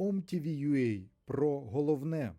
OMTV.ua про головне.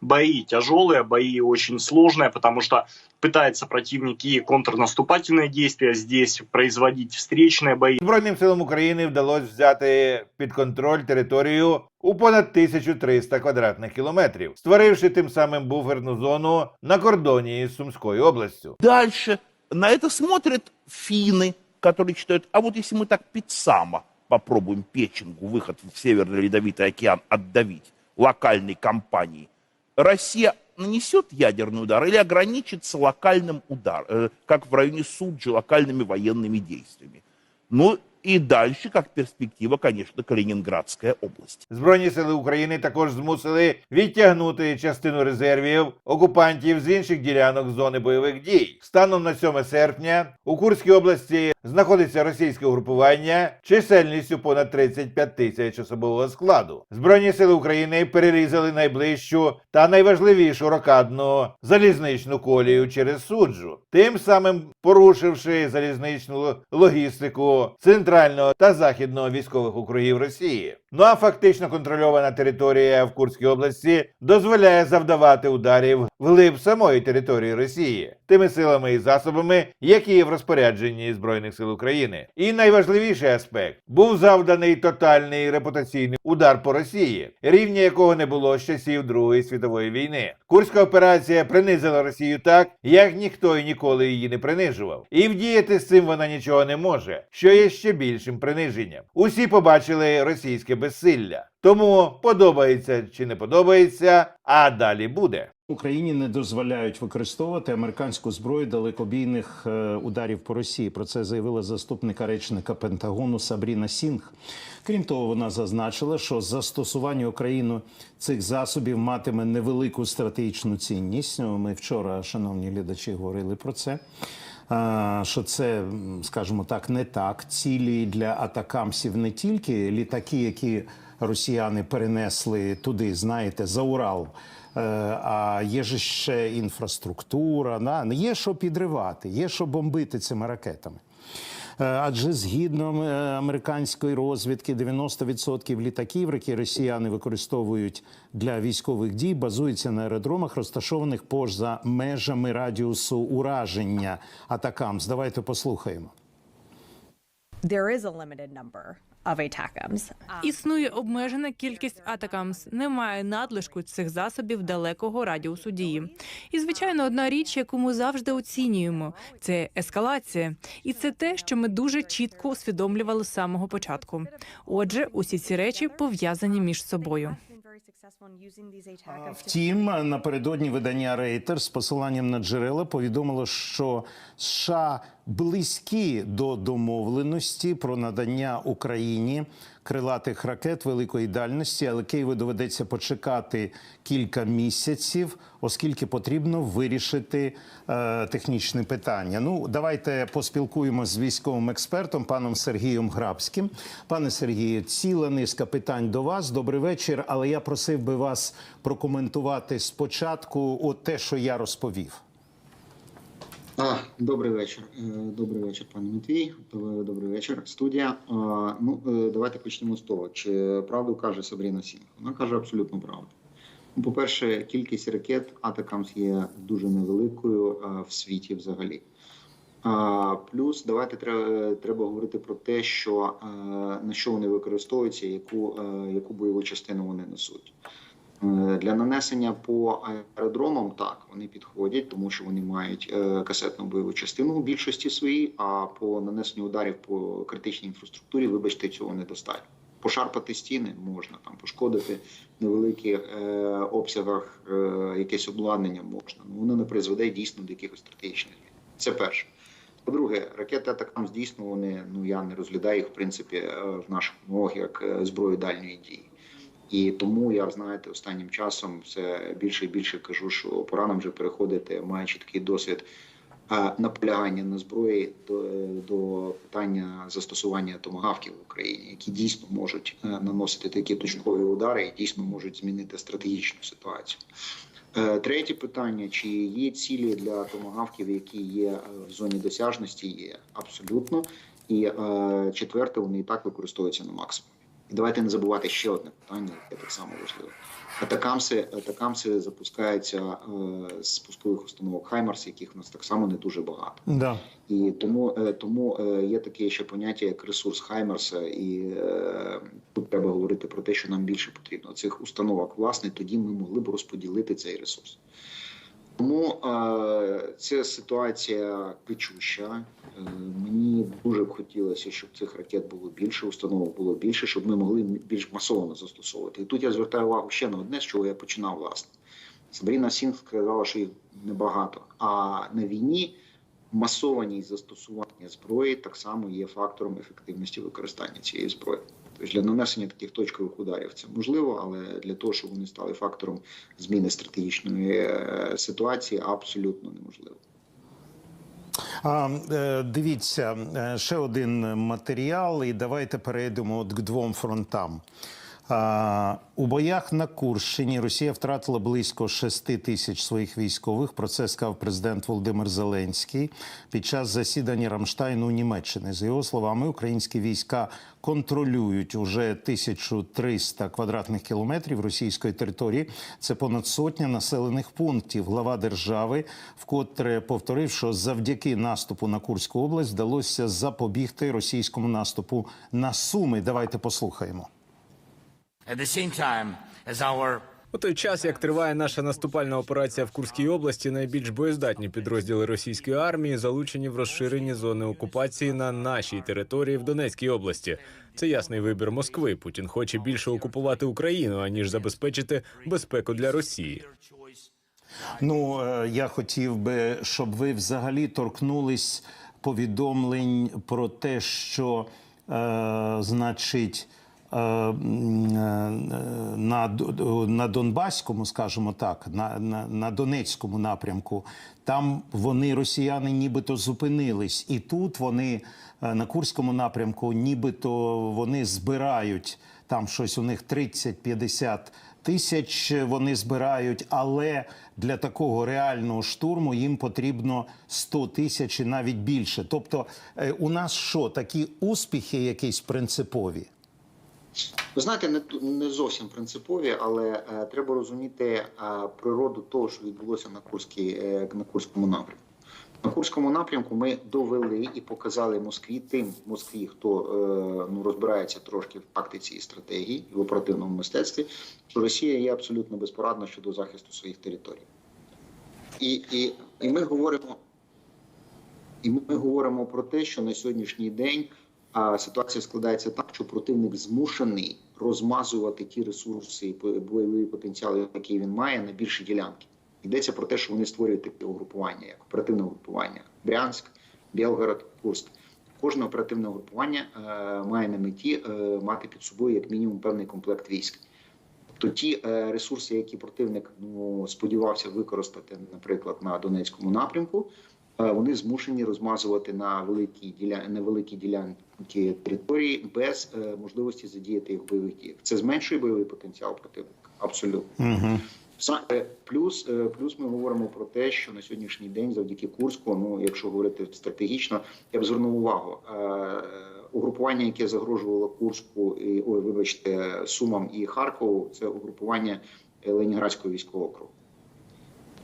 Бои тяжелые, бои очень сложные, потому что пытается противник и контрнаступательные действия здесь производить встречные бои. Збройним силам України вдалося взяти під контроль територію у понад 1300 квадратних кілометрів, створивши тим самим буферну зону на кордоні із Сумською областю. Дальше на это смотрят финны, которые считают, а вот если мы так Пиццама попробуем печенгу, выход в Северный Ледовитый океан отдавить локальной компании, Россия нанесет ядерный удар или ограничится локальным ударом, э, как в районе Суджи, локальными военными действиями. Ну и дальше, как перспектива, конечно, Калининградская область. Збройні сили України також змусили відтягнути частину резервів окупантів з інших ділянок зони бойових дій. Станом на 7 серпня у Курській області знаходиться російське угрупування чисельністю понад 35 тисяч особового складу. Збройні сили України перерізали найближчу та найважливішу рокадну залізничну колію через суджу, тим самим порушивши залізничну логістику центрального та західного військових округів Росії. Ну а фактично контрольована територія в Курській області дозволяє завдавати ударів вглиб самої території Росії тими силами і засобами, які є в розпорядженні збройних сил України. І найважливіший аспект був завданий тотальний репутаційний удар по Росії, рівня якого не було з часів Другої світової війни. Курська операція принизила Росію так, як ніхто і ніколи її не принижував. І вдіяти з цим вона нічого не може, що є ще більшим приниженням. Усі побачили російське безсилля. Тому подобається чи не подобається, а далі буде. Україні не дозволяють використовувати американську зброю далекобійних е, ударів по Росії. Про це заявила заступника речника Пентагону Сабріна Сінг. Крім того, вона зазначила, що застосування Україною цих засобів матиме невелику стратегічну цінність. Ми вчора, шановні глядачі, говорили про це. Що це, скажімо так, не так. Цілі для атакамсів не тільки літаки, які росіяни перенесли туди, знаєте, за Урал. Е, А є ж ще інфраструктура, на є що підривати, є що бомбити цими ракетами. Е, Адже згідно е, американської розвідки, 90% літаків, які росіяни використовують для військових дій, базуються на аеродромах, розташованих поза межами радіусу ураження атакам. Давайте послухаємо. there is a limited number. Um, Існує обмежена кількість атакамс, немає надлишку цих засобів далекого радіусу дії. І звичайно, одна річ, яку ми завжди оцінюємо, це ескалація, і це те, що ми дуже чітко усвідомлювали з самого початку. Отже, усі ці речі пов'язані між собою. Втім, напередодні видання Рейтер з посиланням на джерела повідомило, що США близькі до домовленості про надання Україні крилатих ракет великої дальності, але Києву доведеться почекати кілька місяців, оскільки потрібно вирішити е, технічне питання. Ну, давайте поспілкуємося з військовим експертом, паном Сергієм Грабським. Пане Сергію, ціла низка питань до вас. Добрий вечір. Але я просив би вас прокоментувати спочатку от те, що я розповів. А, добрий вечір. Е, Добрий вечір, пане Матвій. Добрий вечір, студія. Ну, е, давайте почнемо з того, чи правду каже Сабріна Сінг. Вона каже абсолютно правду. Ну, По-перше, кількість ракет Атакамс є дуже невеликою в світі взагалі. Плюс давайте треба, говорити про те, що е, на що вони використовуються, яку, яку бойову частину вони несуть. Е, Для нанесення по аеродромам так вони підходять, тому що вони мають е, касетну бойову частину у більшості своїй. А по нанесенню ударів по критичній інфраструктурі, вибачте, цього недостатньо. Пошарпати стіни можна там пошкодити невеликих е, обсягах е, якесь обладнання можна. Ну воно не призведе дійсно до якихось стратегічних змін. Це перше. По-друге, ракети атакам дійсно вони ну я не розглядаю їх в принципі е, в наших умовах як зброю дальньої дії. І тому я знаєте, останнім часом все більше і більше кажу, що пора нам вже переходити, маючи такий досвід е, наполягання на зброї до, до питання застосування томагавків в Україні, які дійсно можуть е, наносити такі точкові удари і дійсно можуть змінити стратегічну ситуацію. Е, Третє питання: чи є цілі для томагавків, які є в зоні досяжності? Є абсолютно. І четверте, вони і так використовуються на максимум. І давайте не забувати ще одне питання, яке так само важливе. Атакамси, атакамси запускаються е, з пускових установок Хаймарс, яких у нас так само не дуже багато. Да. І тому, е, тому е, є таке ще поняття як ресурс Хаймерса, і е, тут треба говорити про те, що нам більше потрібно цих установок. Власне, тоді ми могли б розподілити цей ресурс. Тому е, ця ситуація печуща. Е, мені дуже б хотілося, щоб цих ракет було більше, установок було більше, щоб ми могли більш масово застосовувати. І тут я звертаю увагу ще на одне, з чого я починав власне. Сабріна Сінг сказала, що їх небагато. А на війні масованість застосування зброї так само є фактором ефективності використання цієї зброї. Тобто для нанесення таких точкових ударів це можливо, але для того, щоб вони стали фактором зміни стратегічної е, ситуації, абсолютно неможливо. А, е, дивіться, е, ще один матеріал, і давайте перейдемо от к двом фронтам. У боях на Курщині Росія втратила близько 6 тисяч своїх військових. Про це сказав президент Володимир Зеленський під час засідання Рамштайну у Німеччини. За його словами, українські війська контролюють уже 1300 квадратних кілометрів російської території. Це понад сотня населених пунктів. Глава держави вкотре повторив, що завдяки наступу на Курську область вдалося запобігти російському наступу на Суми. Давайте послухаємо. At the same time as our У той час, як триває наша наступальна операція в Курській області, найбільш боєздатні підрозділи російської армії залучені в розширені зони окупації на нашій території в Донецькій області. Це ясний вибір Москви. Путін хоче більше окупувати Україну аніж забезпечити безпеку для Росії. Ну е, я хотів би, щоб ви взагалі торкнулись повідомлень про те, що е, значить. Е, е, На, на Донбаському, скажімо так, на, на, на Донецькому напрямку, там вони, росіяни, нібито зупинились, і тут вони е, на Курському напрямку, нібито вони збирають там щось у них 30-50 тисяч вони збирають, але для такого реального штурму їм потрібно 100 тисяч і навіть більше. Тобто, у нас що такі успіхи, якісь принципові? Ви знаєте, не не зовсім принципові, але е, треба розуміти е, природу того, що відбулося на Курській, е, на Курському напрямку. На Курському напрямку ми довели і показали Москві тим Москві, хто е, ну розбирається трошки в тактиці і стратегії і в оперативному мистецтві, що Росія є абсолютно безпорадна щодо захисту своїх територій. І, і, і ми говоримо. І ми говоримо про те, що на сьогоднішній день а, ситуація складається так, що противник змушений розмазувати ті ресурси і бойовий потенціал, який він має, на більші ділянки. Йдеться про те, що вони створюють таке угрупування, як оперативне угрупування Брянськ, Білгород, Курськ. Кожне оперативне угрупування е, має на меті е, мати під собою як мінімум певний комплект військ. Тобто ті е, ресурси, які противник ну, сподівався використати, наприклад, на Донецькому напрямку, вони змушені розмазувати на великі діля... невеликі ділянки території без е, можливості задіяти їх бойових діях. Це зменшує бойовий потенціал противника. Абсолютно. Угу. Е, Плюс, е, плюс ми говоримо про те, що на сьогоднішній день, завдяки Курську, ну якщо говорити стратегічно, я б звернув увагу. е, Угрупування, яке загрожувало Курську, і ой, вибачте, Сумам і Харкову, це угрупування е, Ленінградського військового округу.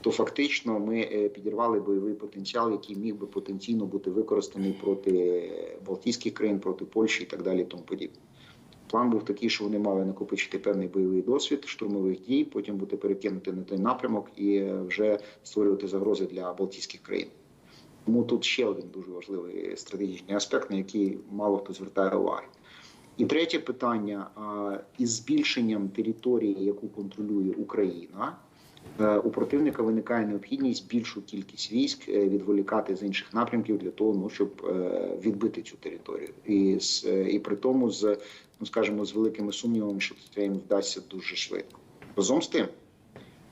То фактично ми е, підірвали бойовий потенціал, який міг би потенційно бути використаний проти Балтійських країн, проти Польщі і так далі. Тому подібне. План був такий, що вони мали накопичити певний бойовий досвід штурмових дій, потім бути перекинути на той напрямок і е, вже створювати загрози для Балтійських країн. Тому тут ще один дуже важливий стратегічний аспект, на який мало хто звертає уваги. І третє питання: із збільшенням території, яку контролює Україна, е, у противника виникає необхідність більшу кількість військ е, відволікати з інших напрямків для того, ну щоб е, відбити цю територію, і з е, і при тому з ну скажімо, з великими сумнівами, що це їм вдасться дуже швидко. Разом з тим,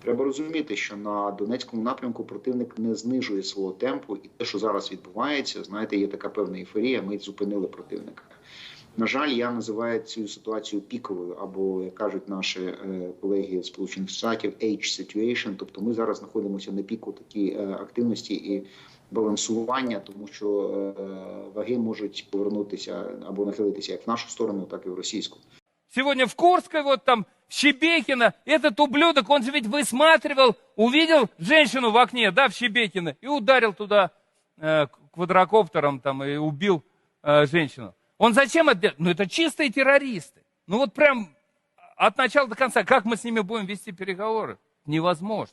треба розуміти, що на Донецькому напрямку противник не знижує свого темпу, і те, що зараз відбувається, знаєте, є така певна ейфорія. Ми зупинили противника. На жаль, я називаю цю ситуацію піковою, або як кажуть наші е, колеги з Сполучених Штатів, age situation. Тобто, ми зараз знаходимося на піку такій е, активності і балансування, тому що е, ваги можуть повернутися або нахилитися як в нашу сторону, так і в російську. Сегодня в Курской, вот там, в Щебекино, этот ублюдок, он же ведь высматривал, увидел женщину в окне, да, в Щебекино, и ударил туда э, квадрокоптером там и убил э, женщину. Он зачем это делал? Ну, это чистые террористы. Ну, вот прям от начала до конца, как мы с ними будем вести переговоры? Невозможно.